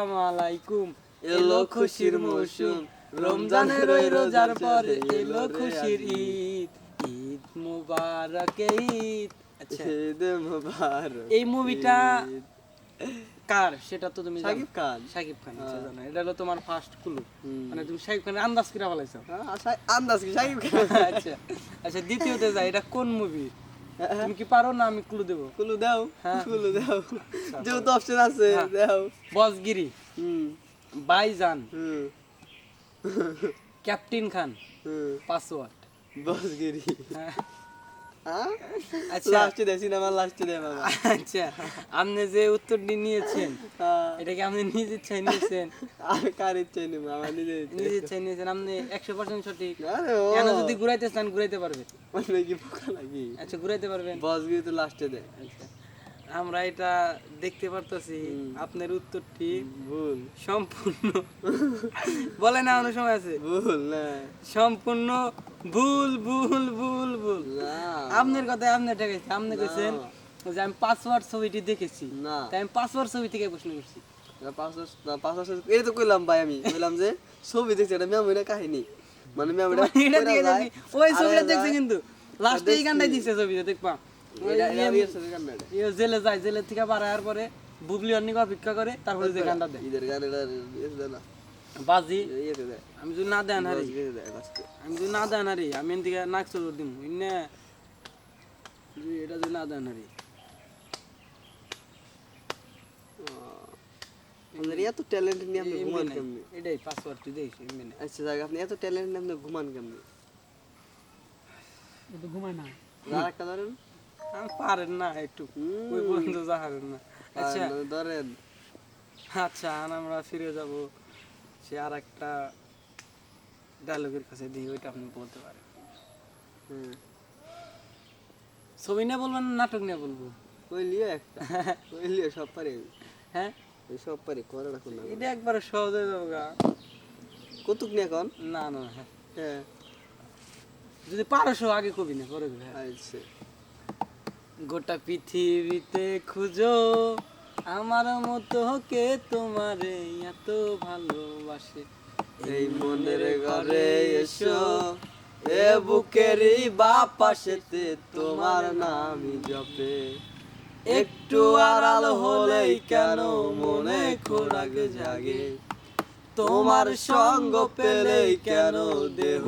আলাইকুম এলো খুশির মৌসুম, রমজানের ওই রোজার পরে এলো খুশির ঈদ। ঈদ মুবারক ঈদ। আচ্ছা। ঈদ মুবারক এই মুভিটা কার? সেটা তো তুমি শাকিব খান। সাকিব খান আচ্ছা, হ্যাঁ। জানো। এটা হলো তোমার ফার্স্ট ক্লু মানে তুমি সাকিব খানের আন্দাজ করে ফেলাইছো। হ্যাঁ, আন্দাজ কি? শাকিব খান। আচ্ছা। আচ্ছা দ্বিতীয়তে যাই এটা কোন মুভি তুমি কি পারো না আমি ক্লু দেবো? কুলু দাও হ্যাঁ। কুলু দাও। যেহেতু অপশন আছে হ্যাঁ। দাও। বসগিরি। হুম। বাইজান। হুম। ক্যাপ্টেন খান। হুম। পাসওয়ার্ড। বসগিরি। হ্যাঁ। হ্যাঁ আচ্ছা। লাস্টে সিনেমা লাস্টে দে বাবা। আচ্ছা। আপনি যে উত্তরটি নিয়েছেন হ্যাঁ। এটা কি আপনি নিজ ইচ্ছায় নিয়েছেন। কার আমার নিজের ইচ্ছে। নিজ ইচ্ছায় নিয়েছেন। আপনি একশো পার্সেন্ট সঠিক। কেন যদি ঘুরাইতে চান ঘুরাইতে কি পোকা লাগি আচ্ছা ঘুরাইতে পারবেন। তো লাস্টে দে আচ্ছা আমরা এটা দেখতে পারতেছি। আপনার উত্তরটি ভুল। সম্পূর্ণ বলে না অনেক সময় আছে। ভুল না। সম্পূর্ণ ভুল ভুল ভুল ভুল। আপনার কথায় আপনি ঠেকাইছে আপনি কইছেন যে আমি পাসওয়ার্ড ছবিটি দেখেছি না। তাই আমি পাসওয়ার্ড ছবি থেকে প্রশ্ন করছি। এই তো কইলাম ভাই আমি কইলাম যে ছবি দেখছি এটা মেমোরি কাহিনী। মানে মেমোরি এটা দিকে দেখি ওই ছবিটা দেখছে কিন্তু। লাস্টে এই গানটাই দিছে ছবিতে দেখবা ইয়ে- ইয়ে জেলে যায় জেলে থেকে বাড়ার পরে বুবলি অনেক অপেক্ষা করে তারপরে যে গানটা দেয়। ঈদের গান এটা না। বাজি। আমি যদি না দেন হারি আমি যদি না দেন হারি আমি এন থেকে নাক চল দিম এটা যদি না দেন হারি। এত ট্যালেন্ট নিয়ে আপনি ঘুমান কেমনি? এটাই পাসওয়ার্ড তুই দেখিস এমনি আচ্ছা যাক আপনি এত ট্যালেন্ট নিয়ে আপনি ঘুমান কেমনি? আর একটা ধরেন। আমি পারেন না একটু। ওই পর্যন্ত যাহারেন না। আচ্ছা। ধরেন। আচ্ছা আর আমরা ফিরে যাব সে আর একটা ডায়লগের কাছে দিয়ে ওইটা আপনি বলতে পারেন। হুম। ছবি নিয়ে বলবেন নাটক নিয়ে বলব? কইলিও একটা। কইলিও সব পারে। হ্যাঁ? সব পারে করে রাখুন না এটা একবারে সহজ হয়ে যাবে গা। কতুক নিয়ে এখন? না না হ্যাঁ। হ্যাঁ। যদি পারো আগে কবি না পরে হ্যাঁ। আচ্ছা। গোটা পৃথিবীতে খুঁজো আমার মতো কে তোমারে এত ভালোবাসে। এই মনের ঘরে এসো এ বুকেরই বাপাশেতে তোমার নামই জপে। একটু আড়াল হলেই কেন মনে খোরাক জাগে? তোমার সঙ্গ পেলেই কেন দেহ